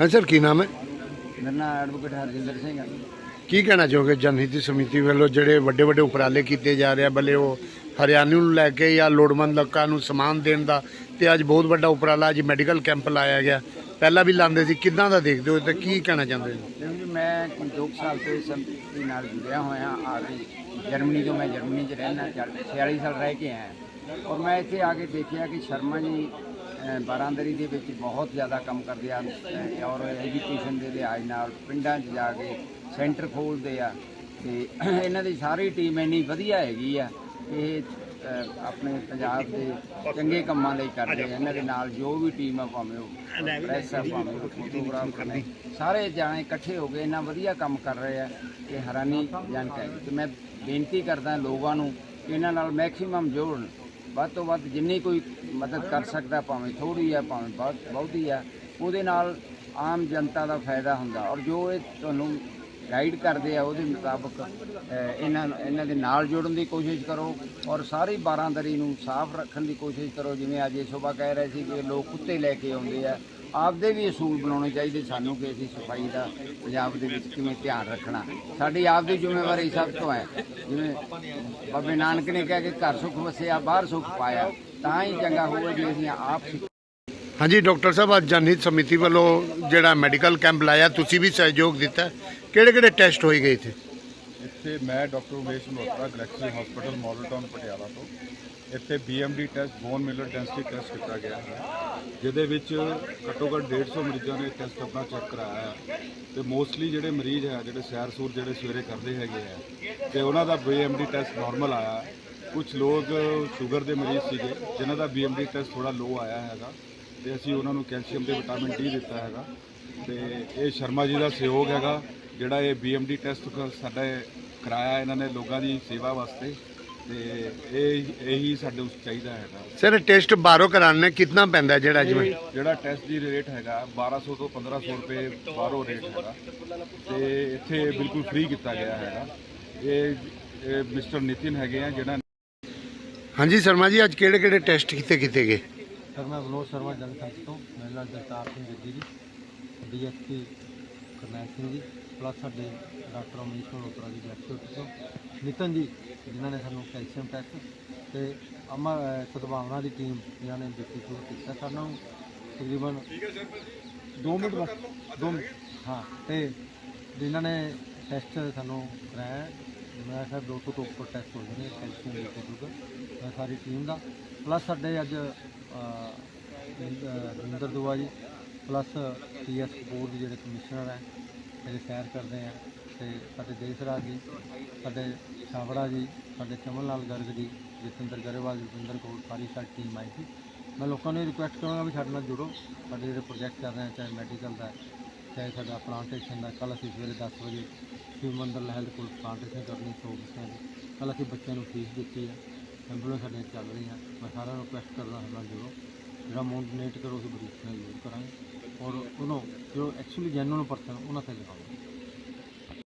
ਹਾਂ ਸਰ ਕੀ ਨਾਮ ਹੈ? ਮੇਰਾ ਨਾਮ ਐਡਵੋਕੇਟ ਹਰਜਿੰਦਰ ਸਿੰਘ ਹੈ ਕੀ ਕਹਿਣਾ ਚਾਹੋਗੇ ਜਨਹਿਤ ਸਮਿਤੀ ਵੱਲੋਂ ਜਿਹੜੇ ਵੱਡੇ ਵੱਡੇ ਉਪਰਾਲੇ ਕੀਤੇ ਜਾ ਰਹੇ ਆ ਭਲੇ ਉਹ ਹਰਿਆਣੇ ਨੂੰ ਲੈ ਕੇ ਜਾਂ ਲੋੜਵੰਦ ਲੋਕਾਂ ਨੂੰ ਸਮਾਨ ਦੇਣ ਦਾ? ਤੇ ਅੱਜ ਬਹੁਤ ਵੱਡਾ ਉਪਰਾਲਾ ਅੱਜ ਮੈਡੀਕਲ ਕੈਂਪ ਲਾਇਆ ਗਿਆ। ਪਹਿਲਾਂ ਵੀ ਲਾਉਂਦੇ ਸੀ ਕਿੱਦਾਂ ਦਾ ਦੇਖਦੇ ਹੋ ਤੇ ਕੀ ਕਹਿਣਾ ਚਾਹੁੰਦੇ ਹੋ? ਕਿਉਂਕਿ ਮੈਂ ਦੋ ਕੁ ਸਾਲ ਤੋਂ ਇਸ ਸੰਪਤੀ ਨਾਲ ਜੁੜਿਆ ਹੋਇਆ ਆ ਕੇ ਜਰਮਨੀ ਤੋਂ ਮੈਂ ਜਰਮਨੀ 'ਚ ਰਹਿਣਾ 46 ਸਾਲ ਰਹਿ ਕੇ ਆਇਆ। ਔਰ ਮੈਂ ਇੱਥੇ ਆ ਕੇ ਦੇਖਿਆ ਕਿ ਸ਼ਰਮਾ ਜੀ ਬਾਰਾਂਦਰੀ ਦੇ ਵਿੱਚ ਬਹੁਤ ਜ਼ਿਆਦਾ ਕੰਮ ਕਰਦੇ ਆ ਔਰ ਐਜੂਕੇਸ਼ਨ ਦੇ ਲਿਹਾਜ਼ ਨਾਲ ਪਿੰਡਾਂ 'ਚ ਜਾ ਕੇ ਸੈਂਟਰ ਖੋਲ੍ਹਦੇ ਆ ਤੇ ਇਹਨਾਂ ਦੀ ਸਾਰੀ ਟੀਮ ਇੰਨੀ ਵਧੀਆ ਹੈਗੀ ਆ ਇਹ ਆਪਣੇ ਪੰਜਾਬ ਦੇ ਚੰਗੇ ਕੰਮਾਂ ਲਈ ਕਰਦੇ ਆ। ਇਹਨਾਂ ਦੇ ਨਾਲ ਜੋ ਵੀ ਟੀਮ ਆ, ਭਾਵੇਂ ਉਹ ਪ੍ਰੈਸ ਆ, ਭਾਵੇਂ ਉਹ ਫੋਟੋਗ੍ਰਾਫਰ ਨੇ ਸਾਰੇ ਜਾਣੇ ਇਕੱਠੇ ਹੋ ਕੇ ਇੰਨਾ ਵਧੀਆ ਕੰਮ ਕਰ ਰਹੇ ਆ ਕਿ ਹੈਰਾਨੀ ਜਨਕ ਹੈ। ਤੇ ਮੈਂ ਬੇਨਤੀ ਕਰਦਾ ਲੋਕਾਂ ਨੂੰ ਕਿ ਇਹਨਾਂ ਨਾਲ ਮੈਕਸਿਮਮ ਜੋੜਨ ਵੱਧ ਤੋਂ ਵੱਧ ਜਿੰਨੀ ਕੋਈ ਮਦਦ ਕਰ ਸਕਦਾ, ਭਾਵੇਂ ਥੋੜੀ ਆ, ਭਾਵੇਂ ਬਹੁਤ, ਬਹੁਤੀ ਆ, ਉਹਦੇ ਨਾਲ ਆਮ ਜਨਤਾ ਦਾ ਫਾਇਦਾ ਹੁੰਦਾ। ਔਰ ਜੋ ਇਹ ਤੁਹਾਨੂੰ ਗਾਈਡ ਕਰਦੇ ਆ, ਉਹਦੇ ਮੁਤਾਬਕ ਇਹਨਾਂ ਇਹਨਾਂ ਦੇ ਨਾਲ ਜੋੜਨ ਦੀ ਕੋਸ਼ਿਸ਼ ਕਰੋ ਔਰ ਸਾਰੀ ਬਾਰਾਂਦਰੀ ਨੂੰ ਸਾਫ਼ ਰੱਖਣ ਦੀ ਕੋਸ਼ਿਸ਼ ਕਰੋ। ਜਿਵੇਂ ਅੱਜ ਇਹ ਸੁਬਾ ਕਹਿ ਰਹੇ ਸੀ ਕਿ ਲੋਕ ਕੁੱਤੇ ਲੈ ਕੇ ਆਉਂਦੇ ਆ। ਆਪਦੇ ਵੀ ਅਸੂਲ ਬਣਾਉਣੇ ਚਾਹੀਦੇ ਸਾਨੂੰ ਕਿ ਅਸੀਂ ਸਫ਼ਾਈ ਦਾ ਪੰਜਾਬ ਦੇ ਵਿੱਚ ਕਿਵੇਂ ਧਿਆਨ ਰੱਖਣਾ। ਸਾਡੀ ਆਪਦੀ ਜ਼ਿੰਮੇਵਾਰੀ ਸਭ ਤੋਂ ਹੈ। ਜਿਵੇਂ ਬਾਬੇ ਨਾਨਕ ਨੇ ਕਿਹਾ ਕਿ ਘਰ ਸੁਖ ਵਸਿਆ ਬਾਹਰ ਸੁਖ ਪਾਇਆ ਤਾਂ ਹੀ ਚੰਗਾ ਹੋਵੇ ਜੇ ਅਸੀਂ ਆਪ ਹਾਂਜੀ ਡਾਕਟਰ ਸਾਹਿਬ ਅੱਜ ਜਨਹਿਤ ਸਮਿਤੀ ਵੱਲੋਂ ਜਿਹੜਾ ਮੈਡੀਕਲ ਕੈਂਪ ਲਾਇਆ ਤੁਸੀਂ ਵੀ ਸਹਿਯੋਗ ਦਿੱਤਾ। ਕਿਹੜੇ ਕਿਹੜੇ ਟੈਸਟ ਹੋਏ ਗਏ ਇੱਥੇ? ਇੱਥੇ ਮੈਂ doctor Umesh Malhotra Galaxy hospital model town Patiala ਤੋਂ। ਇੱਥੇ BMD test bone mineral density test ਕੀਤਾ ਗਿਆ ਹੈ। ਜਿਹਦੇ ਵਿੱਚ ਘੱਟੋ ਘੱਟ 150 ਮਰੀਜ਼ਾਂ ਨੇ ਟੈਸਟ ਆਪਣਾ ਚੈੱਕ ਕਰਾਇਆ ਹੈ। ਤੇ ਮੋਸਟਲੀ ਜਿਹੜੇ ਮਰੀਜ਼ ਹੈ, ਜਿਹੜੇ ਸੈਰ ਸੂਰ ਜਿਹੜੇ ਸਵੇਰੇ ਕਰਦੇ ਹੈਗੇ ਆ ਤੇ ਉਹਨਾਂ ਦਾ BMD ਟੈਸਟ ਨਾਰਮਲ ਆਇਆ ਕੁਝ ਲੋਕ ਸ਼ੂਗਰ ਦੇ ਮਰੀਜ਼ ਸੀਗੇ, ਜਿਨ੍ਹਾਂ ਦਾ BMD ਟੈਸਟ ਥੋੜਾ ਲੋ ਆਇਆ ਹੈਗਾ, ਤੇ ਅਸੀਂ ਉਹਨਾਂ ਨੂੰ ਕੈਲਸ਼ੀਅਮ ਤੇ ਵਿਟਾਮਿਨ ਡੀ ਦਿੱਤਾ ਹੈਗਾ। ਤੇ ਇਹ ਸ਼ਰਮਾ ਜੀ ਦਾ ਸਹਿਯੋਗ ਹੈਗਾ, ਜਿਹੜਾ ਇਹ BMD ਟੈਸਟ ਸਾਡਾ ਕਰਾਇਆ ਇਹਨਾਂ ਨੇ ਲੋਕਾਂ ਦੀ ਸੇਵਾ ਵਾਸਤੇ। ਤੇ ਇਹ ਇਹੀ ਸਾਡੇ ਉਸ ਚਾਹੀਦਾ ਹੈਗਾ। ਸਰ ਟੈਸਟ ਬਾਹਰੋਂ ਕਰਾਉਣੇ ਕਿੰਨਾ ਪੈਂਦਾ ਜਿਹੜਾ ਜਿਵੇਂ? ਇਹ ਜਿਹੜਾ ਟੈਸਟ ਦੀ ਰੇਟ ਹੈਗਾ 1200 ਤੋਂ 1500 ਰੁਪਏ ਬਾਹਰੋਂ ਰੇਟ ਹੈਗਾ। ਤੇ ਇੱਥੇ ਬਿਲਕੁਲ ਫ੍ਰੀ ਕੀਤਾ ਗਿਆ ਹੈਗਾ। ਇਹ ਇਹ ਮਿਸਟਰ ਨਿਤਿਨ ਹੈਗੇ ਆ ਜਿਹੜਾ ਹਾਂਜੀ ਸ਼ਰਮਾ ਜੀ ਅੱਜ ਕਿਹੜੇ ਕਿਹੜੇ ਟੈਸਟ ਕੀਤੇ ਕੀਤੇ ਗਏ? ਸਰ ਮੈਂ ਵਿਨੋਦ ਸ਼ਰਮਾ ਜਨਸੰਘ ਤੋਂ। ਮੇਰੇ ਨਾਲ ਜਗਤਾਰ ਸਿੰਘ ਜੱਗੀ ਜੀ ਡੀਐਸਪੀ ਕਰਨੈਲ ਸਿੰਘ ਜੀ। ਪਲੱਸ ਸਾਡੇ ਡਾਕਟਰ ਅਮਰੀਕ ਮਲਹੋਤਰਾ ਜੀ ਡਾਇਰੈਕਟਰ ਤੋਂ ਨਿਤਨ ਜੀ ਜਿਨ੍ਹਾਂ ਨੇ ਸਾਨੂੰ ਕੈਲਸ਼ੀਅਮ ਟੈਸਟ ਤੇ ਅਮਰ ਸਦਭਾਵਨਾ ਦੀ ਟੀਮ ਜਿਨ੍ਹਾਂ ਨੇ ਦਿੱਤੀ ਸ਼ੁਰੂ ਕੀਤਾ ਸਾਨੂੰ ਤਕਰੀਬਨ 2 ਮਿੰਟ ਬਸ 2 ਮਿੰਟ। ਹਾਂ ਤੇ ਜਿਨ੍ਹਾਂ ਨੇ ਟੈਸਟ ਸਾਨੂੰ ਕਰਾਇਆ ਮੈਂ ਕਿਹਾ 200 ਤੋਂ ਉੱਪਰ ਟੈਸਟ ਹੋ ਜਾਣੇ ਕੈਲਸ਼ੀਅਮ ਦੇ ਸ਼ੂਗਰ ਸਾਰੀ ਟੀਮ ਦਾ। ਪਲੱਸ ਸਾਡੇ ਅੱਜ ਰਿੰਦਰ ਦੁਆ ਜੀ ਪਲੱਸ ਪੀਐਸ ਬੋਰਡ ਦੇ ਜਿਹੜੇ ਕਮਿਸ਼ਨਰ ਹੈ ਜਿਹੜੇ ਸੈਰ ਕਰਦੇ ਆ ਤੇ ਸਾਡੇ ਦੇਸ਼ ਰਾਜ ਜੀ, ਸਾਡੇ ਛਾਵੜਾ ਜੀ, ਸਾਡੇ ਚਮਨ ਲਾਲ ਗਰਗ ਜੀ, ਜਤਿੰਦਰ ਗਰੇਵਾਲ, ਜਤਿੰਦਰ ਕੋਲ ਸਾਰੀ ਸਾਡੀ ਟੀਮ ਆਈ ਸੀ। ਮੈਂ ਲੋਕਾਂ ਨੂੰ ਰਿਕੁਐਸਟ ਕਰਾਂਗਾ ਵੀ ਸਾਡੇ ਨਾਲ ਜੁੜੋ। ਸਾਡੇ ਜਿਹੜੇ ਪ੍ਰੋਜੈਕਟ ਚੱਲ ਰਹੇ ਆ, ਚਾਹੇ ਮੈਡੀਕਲ ਦਾ, ਚਾਹੇ ਸਾਡਾ ਪਲਾਂਟੇਸ਼ਨ ਦਾ, ਕੱਲ੍ਹ ਅਸੀਂ ਸਵੇਰੇ 10 ਵਜੇ ਸ਼ਿਵ ਮੰਦਰ ਲਹਿਲ ਕੋਲ ਪਲਾਂਟੇਸ਼ਨ ਕਰਨੀ ਸੌ ਬੱਚਿਆਂ ਕੱਲ੍ਹ ਅਸੀਂ ਬੱਚਿਆਂ ਨੂੰ ਫੀਸ ਦਿੱਤੀ ਹੈ ਐਂਬੂਲੈਂਸ ਸਾਡੇ ਚੱਲ ਰਹੀ ਰਹੀਆਂ। ਮੈਂ ਸਾਰਿਆਂ ਨੂੰ ਰਿਕੁਐਸਟ ਕਰਦਾ ਹਾਂ ਨਾਲ ਜੁੜੋ। ਜਿਹੜਾ ਅਮਾਊਂਟ ਡੋਨੇਟ ਕਰੋ, ਅਸੀਂ ਬਰੀਕੀ ਨਾਲ ਯੂਜ਼ ਕਰਾਂਗੇ। ਔਰ ਉਹਨੂੰ, ਜੋ ਐਕਚੁਅਲੀ ਜੈਨੂਅਲ ਪਰਸਨ ਉਹਨਾਂ ਤੇ ਲਗਾਓ।